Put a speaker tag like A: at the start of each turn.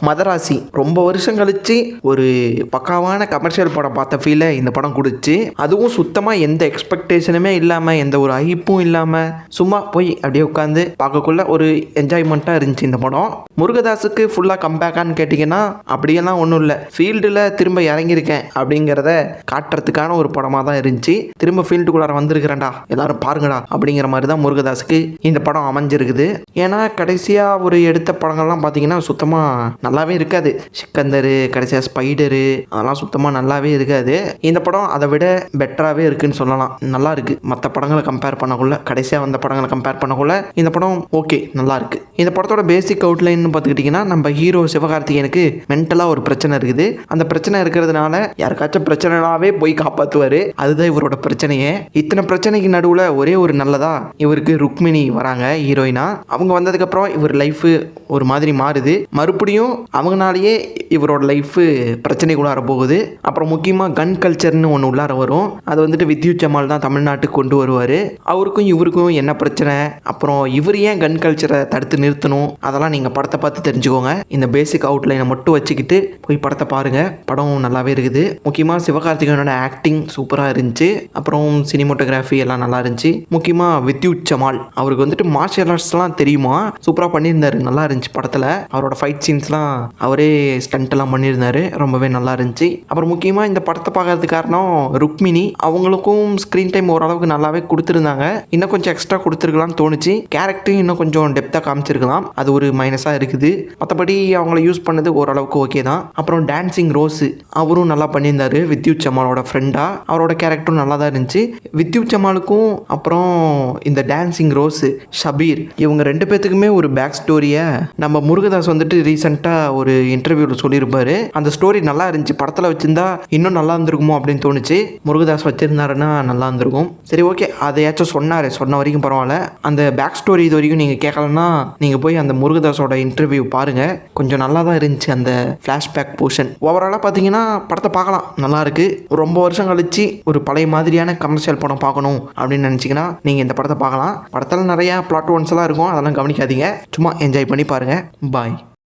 A: மதராசி ரொம்ப வருஷம் கழிச்சு ஒரு பக்காவான கமர்ஷியல் படம் பார்த்த ஃபீலை இந்த படம் கொடுத்து அதுவும் சுத்தமாக எந்த எக்ஸ்பெக்டேஷனுமே இல்லாமல் எந்த ஒரு ஐப்பும் இல்லாமல் சும்மா போய் அப்படியே உட்காந்து பார்க்கக்குள்ள ஒரு என்ஜாய்மெண்ட்டாக இருந்துச்சு இந்த படம். முருகதாஸுக்கு ஃபுல்லாக கம்பேக்கான்னு கேட்டிங்கன்னா அப்படியெல்லாம் ஒன்றும் இல்லை. ஃபீல்டில் திரும்ப இறங்கியிருக்கேன் அப்படிங்கிறத காட்டுறதுக்கான ஒரு படமாக தான் இருந்துச்சு. திரும்ப ஃபீல்டுக்குள்ளார வந்திருக்கிறேன்டா எல்லாரும் பாருங்கடா அப்படிங்கிற மாதிரி தான் முருகதாஸுக்கு இந்த படம் அமைஞ்சிருக்குது. ஏன்னா கடைசியாக ஒரு எடுத்த படங்கள்லாம் பார்த்தீங்கன்னா சுத்தமாக நல்லாவே இருக்காது. சிக்கந்தரு கடைசியாக ஸ்பைடரு அதெல்லாம் சுத்தமாக நல்லாவே இருக்காது. இந்த படம் அதை விட பெட்டராகவே இருக்குன்னு சொல்லலாம். நல்லா இருக்குது மற்ற படங்களை கம்பேர் பண்ணக்குள்ள கடைசியாக வந்த படங்களை கம்பேர் பண்ணக்குள்ள இந்த படம் ஓகே நல்லா இருக்குது இந்த படத்தோட பேசிக் அவுட்லைன் பார்த்துக்கிட்டிங்கன்னா நம்ம ஹீரோ சிவகார்த்திகேயனுக்கு மென்டலாக ஒரு பிரச்சனை இருக்குது. அந்த பிரச்சனை இருக்கிறதுனால யாருக்காச்சும் பிரச்சனைனாவே போய் காப்பாற்றுவார் அதுதான் இவரோட பிரச்சனையே. இத்தனை பிரச்சனைக்கு நடுவில் ஒரே ஒரு நல்லதா இவருக்கு ருக்மிணி வராங்க ஹீரோயினா அவங்க வந்ததுக்கப்புறம் இவர் லைஃபு ஒரு மாதிரி மாறுது. மறுபடியும் அவங்கனாலேயே இவரோட லைஃபு பிரச்சனைக்குள்ளார போகுது அப்புறம் முக்கியமாக கன் கல்ச்சர்னு ஒன்று உள்ளார வரும். அது வந்துட்டு வித்யுத் ஜமால் தான் தமிழ்நாட்டுக்கு கொண்டு வருவார். அவருக்கும் இவருக்கும் என்ன பிரச்சனை? அப்புறம் இவர் ஏன் கன் கல்ச்சரை தடுத்து நிறுத்தணும். அதெல்லாம் நீங்கள் படத்தை பார்த்து தெரிஞ்சுக்கோங்க. இந்த பேசிக் அவுட்லைனை மட்டும் வச்சுக்கிட்டு போய் படத்தை பாருங்கள் படம் நல்லாவே இருக்குது. முக்கியமாக சிவகார்த்திகேயனோட ஆக்டிங் சூப்பராக இருந்துச்சு. அப்புறம் சினிமோட்டோகிராஃபி எல்லாம் நல்லா இருந்துச்சு. முக்கியமாக வித்யுத் சமால். அவருக்கு வந்துட்டு மார்ஷியல் ஆர்ட்ஸ்லாம் தெரியுமா? சூப்பராக பண்ணியிருந்தாரு. நல்லா இருந்துச்சு படத்தில். அவரோட ஃபைட் சீன்ஸ்லாம் அவரே ஸ்டண்ட்லாம் எல்லாம் பண்ணியிருந்தாரு. ரொம்பவே நல்லா இருந்துச்சு. அப்புறம் முக்கியமாக இந்த படத்தை பார்க்கறதுக்கு காரணம் ருக்மிணி. அவங்களுக்கும் ஸ்க்ரீன் டைம் ஓரளவுக்கு நல்லாவே கொடுத்துருந்தாங்க. இன்னும் கொஞ்சம் எக்ஸ்ட்ரா கொடுத்துருக்கலாம்னு தோணுச்சு. கேரக்டரும் இன்னும் கொஞ்சம் டெப்த்தாக காமிச்சிருக்கலாம் அது ஒரு மைனஸாக இருக்குது. மற்றபடி அவங்கள யூஸ் பண்ணது ஓரளவுக்கு ஓகே தான். அப்புறம் டான்சிங் ரோஸு அவரும் நல்லா பண்ணியிருந்தாரு. வித்யுத் சமாலோட ஃப்ரெண்டாக அவரோட கேரக்டரும் நல்லா தான் இருந்துச்சு. வித்யுத் சமாலுக்கும் அப்புறம் இந்த டான்சிங் ரோஸு ஷபீர் இவங்க ரெண்டு பேத்துக்குமே ஒரு பேக் ஸ்டோரியை நம்ம முருகதாஸ் வந்துட்டு ரீசெண்டாக ஒரு இன்டர்வியூவில் சொல்லியிருப்பாரு. அந்த ஸ்டோரி நல்லா இருந்துச்சு. படத்தில் வச்சிருந்தா இன்னும் நல்லா இருந்திருக்குமோ அப்படின்னு தோணுச்சு. முருகதாஸ் வச்சிருந்தாருன்னா நல்லா இருந்திருக்கும். சரி ஓகே அதையாச்சும் சொன்னார். சொன்ன வரைக்கும் பரவாயில்ல. அந்த பேக் ஸ்டோரி இது வரைக்கும் நீங்கள் கேட்கலன்னா நீங்கள் போய் அந்த முருகதாஸோட இன்டர்வியூ பாருங்கள் கொஞ்சம் நல்லா தான் இருந்துச்சு அந்த ஃப்ளாஷ்பேக் போர்ஷன் ஓவராலாக பார்த்தீங்கன்னா படத்தை பார்க்கலாம். நல்லாயிருக்கு ரொம்ப வருஷம் கழிச்சு ஒரு பழைய மாதிரியான கமர்ஷியல் படம் பார்க்கணும் அப்படின்னு நினச்சிங்கன்னா நீங்கள் இந்த படத்தை பார்க்கலாம். படத்தில் நிறையா பிளாட் ஒன்ஸ் எல்லாம் இருக்கும். அதெல்லாம் கவனிக்காதீங்க. சும்மா என்ஜாய் பண்ணி பாருங்கள் பாய்